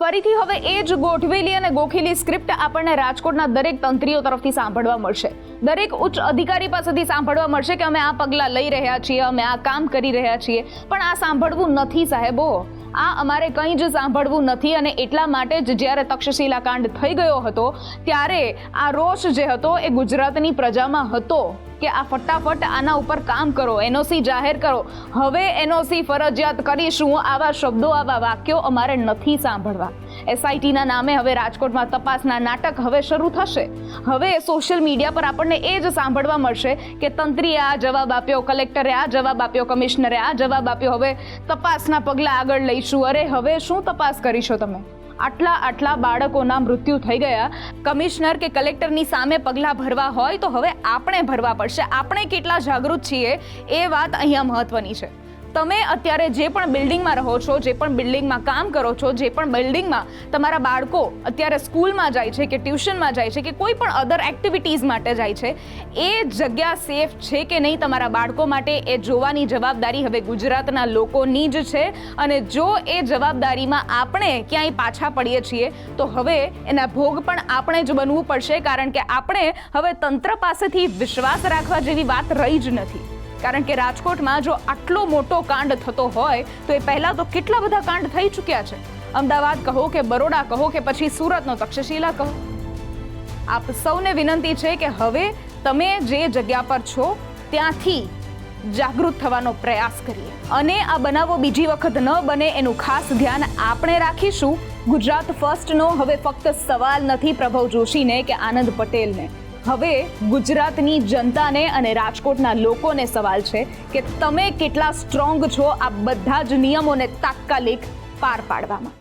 ફરીથી હવે એ જ ગોઠવેલી અને ગોખેલી સ્ક્રિપ્ટ આપણને રાજકોટના દરેક તંત્રીઓ તરફથી સાંભળવા મળશે. દરેક ઉચ્ચ અધિકારી પાસેથી સાંભળવા મળશે કે અમે આ પગલાં લઈ રહ્યા છીએ, અમે આ કામ કરી રહ્યા છીએ. પણ આ સાંભળવું નથી સાહેબો. આ અમારે કંઈ જ સાંભળવું નથી અને એટલા માટે જ જ્યારે તક્ષશિલા કાંડ થઈ ગયો હતો, ત્યારે આ રોષ જે હતો એ ગુજરાતની પ્રજામાં હતો કે આ ફટાફટ આના ઉપર કામ કરો, એનઓસી જાહેર કરો. હવે એનઓસી ફરજિયાત કરીશું આવા શબ્દો, આવા વાક્યો અમારે નથી સાંભળવા. એસઆઈટીના નામે હવે રાજકોટમાં તપાસના નાટક હવે શરૂ થશે. હવે સોશિયલ મીડિયા પર આપણને એ જ સાંભળવા મળશે કે તંત્રીએ આ જવાબ આપ્યો, કલેક્ટરે આ જવાબ આપ્યો, કમિશનરે આ જવાબ આપ્યો. હવે તપાસના પગલાં આગળ લઈશું. અરે, હવે શું તપાસ કરીશો તમે? આટલા આટલા બાળકોના મૃત્યુ થઈ ગયા. કમિશનર કે કલેક્ટરની સામે પગલાં ભરવા હોય તો હવે આપણે ભરવા પડશે. આપણે કેટલા જાગૃત છીએ એ વાત અહીંયા મહત્વની છે. તમે અત્યારે જે પણ બિલ્ડિંગમાં રહો છો, જે પણ બિલ્ડિંગમાં કામ કરો છો, જે પણ બિલ્ડિંગમાં તમારા બાળકો અત્યારે સ્કૂલમાં જાય છે કે ટ્યુશનમાં જાય છે કે કોઈ પણ અધર એક્ટિવિટીઝ માટે જાય છે, એ જગ્યા સેફ છે કે નહીં તમારા બાળકો માટે? એ જોવાની જવાબદારી હવે ગુજરાતના લોકોની જ છે અને જો એ જવાબદારીમાં આપણે ક્યાંય પાછા પડીએ છીએ, તો હવે એના ભોગ પણ આપણે જ બનવું પડશે કારણ કે આપણે હવે તંત્ર પાસેથી વિશ્વાસ રાખવા જેવી વાત રહી જ નથી. કારણ કે રાજકોટમાં જો આટલો મોટો કાંડ થતો હોય, તો એ પહેલા તો કેટલા બધા કાંડ થઈ ચૂક્યા છે? અમદાવાદ કહો કે બરોડા કહો કે પછી સુરતનો તક્ષશિલા કહો? આપ સૌને વિનંતી છે કે હવે તમે જે જગ્યા પર છો, ત્યાંથી જાગૃત થવાનો પ્રયાસ કરીએ. અને આ બનાવો બીજી વખત ન બને એનું ખાસ ધ્યાન આપણે રાખીશું. ગુજરાત ફર્સ્ટનો હવે ફક્ત સવાલ નથી પ્રભવ જોશીને કે આનંદ પટેલને. હવે ગુજરાતની જનતાને અને રાજકોટના લોકોને સવાલ છે કે તમે કેટલા સ્ટ્રોંગ છો આ બધા જ નિયમોને તાત્કાલિક પાર પાડવામાં?